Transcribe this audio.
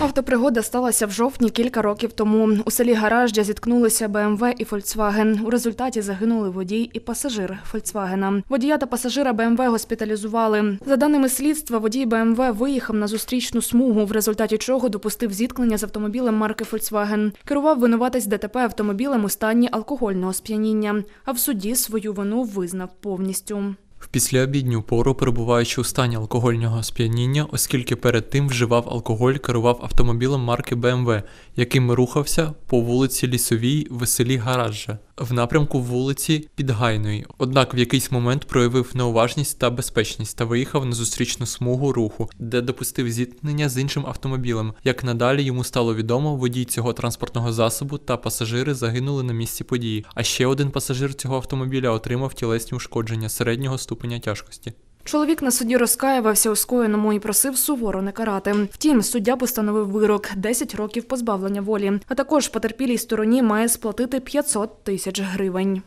Автопригода сталася в жовтні кілька років тому. У селі Гараждя зіткнулися БМВ і Фольксваген. У результаті загинули водій і пасажир Фольксвагена. Водія та пасажира БМВ госпіталізували. За даними слідства, водій БМВ виїхав на зустрічну смугу, в результаті чого допустив зіткнення з автомобілем марки Фольксваген. Керував винуватець ДТП автомобілем у стані алкогольного сп'яніння, а в суді свою вину визнав повністю. В післяобідню пору, перебуваючи у стані алкогольного сп'яніння, оскільки перед тим вживав алкоголь, керував автомобілем марки BMW, яким рухався по вулиці Лісовій в селі Гаражжа, в напрямку вулиці Підгайної. Однак в якийсь момент проявив неуважність та безпечність та виїхав на зустрічну смугу руху, де допустив зіткнення з іншим автомобілем. Як надалі йому стало відомо, водій цього транспортного засобу та пасажири загинули на місці події. А ще один пасажир цього автомобіля отримав тілесні ушкодження середнього ступеня тяжкості. Чоловік на суді розкаювався у скоєному і просив суворо не карати. Втім, суддя постановив вирок 10 років позбавлення волі. А також потерпілій стороні має сплатити 500 тисяч гривень.